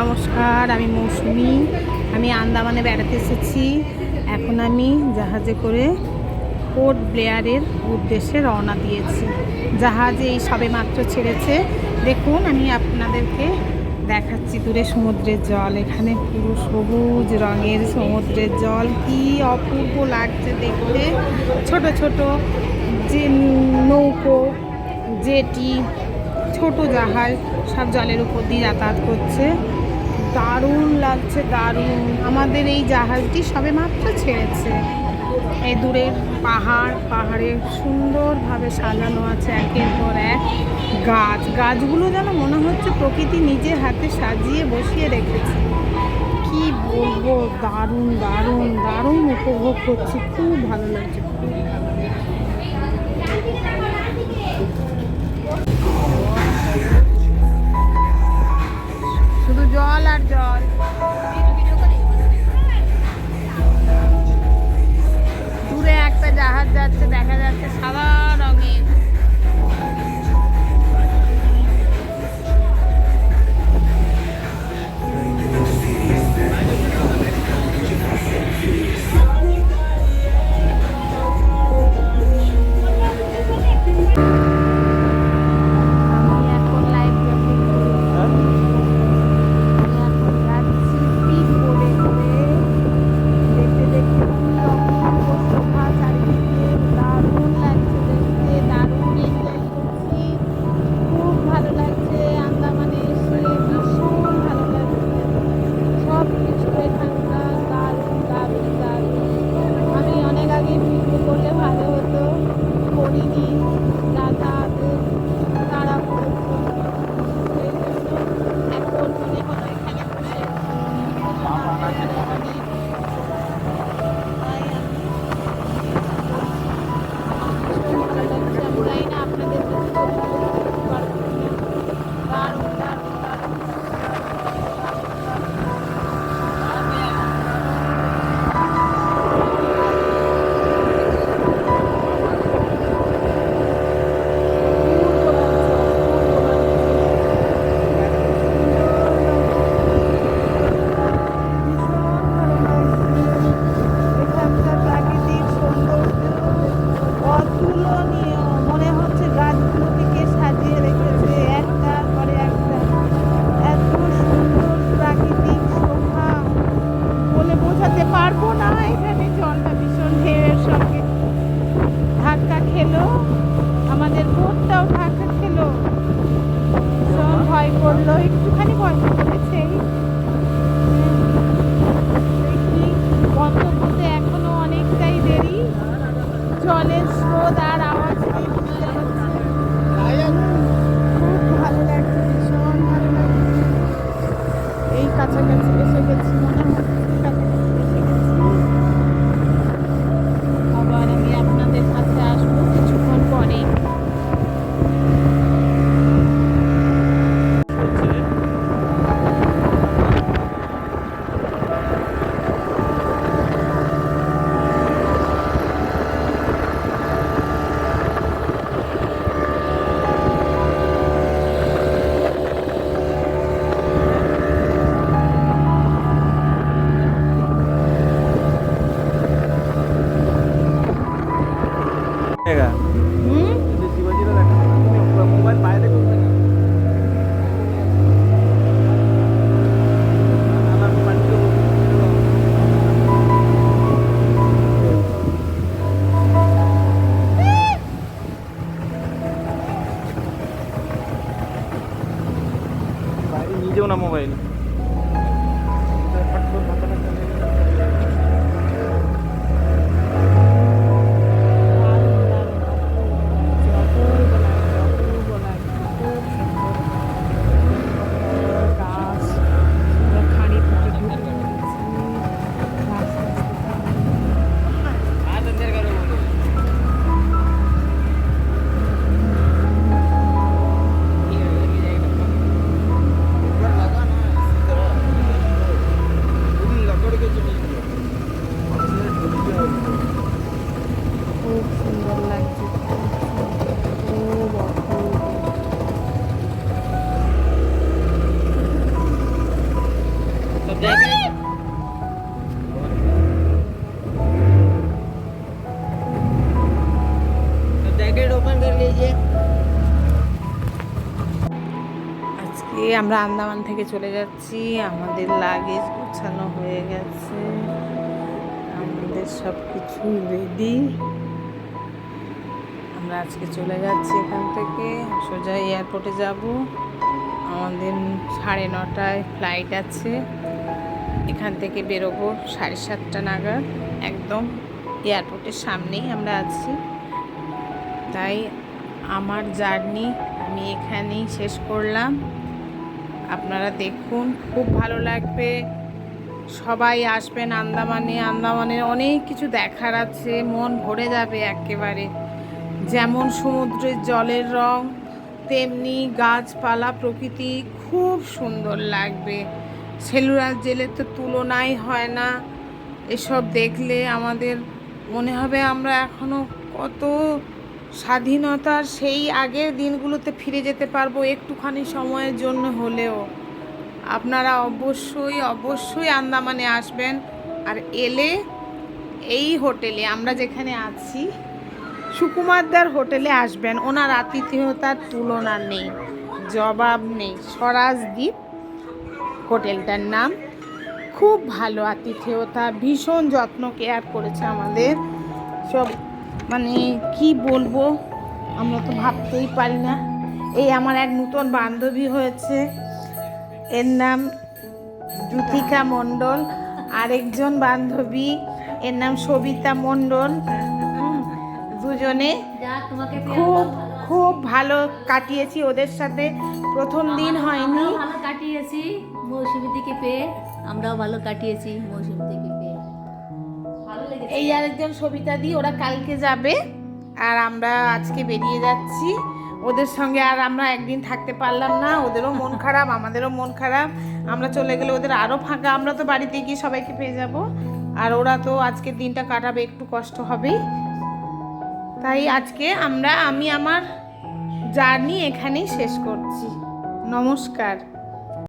নমস্কার, আমি মৌসুমি। আমি আন্দামানে বেড়াতে এসেছি। এখন আমি জাহাজে করে পোর্ট ব্লেয়ারের উদ্দেশ্যে রওনা দিয়েছি। জাহাজে এই সবে মাত্র ছেড়েছে। দেখুন, আমি আপনাদেরকে দেখাচ্ছি দূরে সমুদ্রের জল। এখানে পুরো সবুজ রঙের সমুদ্রের জল। কি অপূর্ব লাগছে দেখতে। ছোট ছোট যে নৌকো, জেটি, ছোট জাহাজ, সব জলের উপর দিয়ে যাতায়াত করছে। দারুণ লাগছে, দারুণ। আমাদের এই জাহাজটি সবে মাত্র ছেড়েছে। এই দূরের পাহাড়, পাহাড়ে সুন্দরভাবে সাজানো আছে একের পর এক গাছ। গাছগুলো যেন মনে হচ্ছে প্রকৃতি নিজের হাতে সাজিয়ে বসিয়ে রেখেছে। কি বলব? দারুণ দারুণ দারুণ উপভোগ করছি। খুব ভালো লাগছে। জল দূরে একটা জাহাজ যাচ্ছে দেখা যাচ্ছে সাদা বলে বোঝাতে পারব না। এখানে জলটা ভীষণ ঢেউয়ের সঙ্গে ধাক্কা খেলো। আমাদের বোটটাও ধাক্কা খেলো। ভয় করল। একটুখানি ভয় করেছে deu uma moeda. Jacket open कर लीजिए আজকে আমরা আন্দামান থেকে চলে যাচ্ছি আমাদের লাগেজ গুছানো হয়ে গেছে আমাদের সব কিছুই রেডি আমরা আজকে চলে যাচ্ছি এখান থেকে সোজা এয়ারপোর্টে যাব আমাদের সাড়ে নটায় ফ্লাইট আছে এখান থেকে বেরোবো সাড়ে সাতটা নাগাদ একদম এয়ারপোর্টের সামনেই আমরা আছি তাই আমার জার্নি আমি এখানেই শেষ করলাম। আপনারা দেখুন, খুব ভালো লাগবে। সবাই আসবেন আন্দামানে। আন্দামানের অনেক কিছু দেখার আছে, মন ভরে যাবে একেবারে। যেমন সমুদ্রের জলের রং, তেমনি গাছপালা, প্রকৃতি খুব সুন্দর লাগবে। সেলুলার জেলের তো তুলনাই হয় না। এসব দেখলে আমাদের মনে হবে আমরা এখনও কত স্বাধীনতার সেই আগের দিনগুলোতে ফিরে যেতে পারব একটুখানি সময়ের জন্য হলেও। আপনারা অবশ্যই অবশ্যই আন্দামানে আসবেন আর এলে এই হোটেলে, আমরা যেখানে আছি, সুকুমারদার হোটেলে আসবেন। ওনার আতিথেয়তার তুলনা নেই, জবাব নেই। স্বরাজদ্বীপ হোটেলটার নাম। খুব ভালো আতিথেয়তা, ভীষণ যত্ন কেয়ার করেছে আমাদের। সব মানে কি বলব? আমরা তো ভাবতেই পারি না। এই আমার এক নতুন বান্ধবী হয়েছে। এর নাম জ্যোতিকা মণ্ডল। আরেকজন বান্ধবী, এর নাম সবিতা মণ্ডল। দুজনে খুব খুব ভালো কাটিয়েছি ওদের সাথে। প্রথম দিন হয়নি। ভালো কাটিয়েছি, মৌসুমি থেকে পেয়ে আমরাও ভালো কাটিয়েছি মৌসুমি থেকে এই আরেকজন সবিতা দি, ওরা কালকে যাবে। আর আমরা আজকে বেরিয়ে যাচ্ছি। ওদের সঙ্গে আর আমরা একদিন থাকতে পারলাম না। ওদেরও মন খারাপ, আমাদেরও মন খারাপ। আমরা চলে গেলে ওদের আরও ফাঁকা। আমরা তো বাড়িতে গিয়ে সবাইকে পেয়ে যাব। আর ওরা তো আজকের দিনটা কাটাবে, একটু কষ্ট হবেই। তাই আজকে আমরা, আমি আমার জার্নি এখানেই শেষ করছি। নমস্কার।